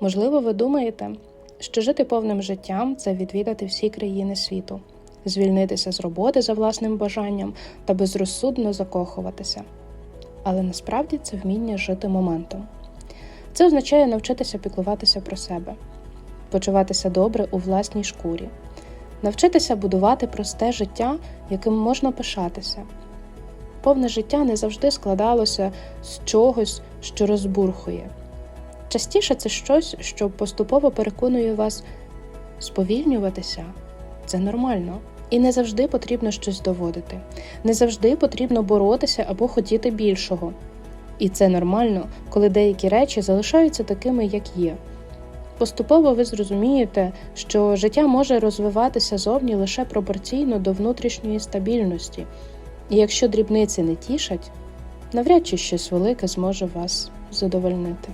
Можливо, ви думаєте, що жити повним життям це відвідати всі країни світу, звільнитися з роботи за власним бажанням та безрозсудно закохуватися. Але насправді це вміння жити моментом. Це означає навчитися піклуватися про себе, почуватися добре у власній шкурі, навчитися будувати просте життя, яким можна пишатися. Повне життя не завжди складалося з чогось, що розбурхує. Частіше це щось, що поступово переконує вас сповільнюватися це нормально. І не завжди потрібно щось доводити, не завжди потрібно боротися або хотіти більшого. І це нормально, коли деякі речі залишаються такими, як є. Поступово ви зрозумієте, що життя може розвиватися зовні лише пропорційно до внутрішньої стабільності, і якщо дрібниці не тішать, навряд чи щось велике зможе вас задовольнити.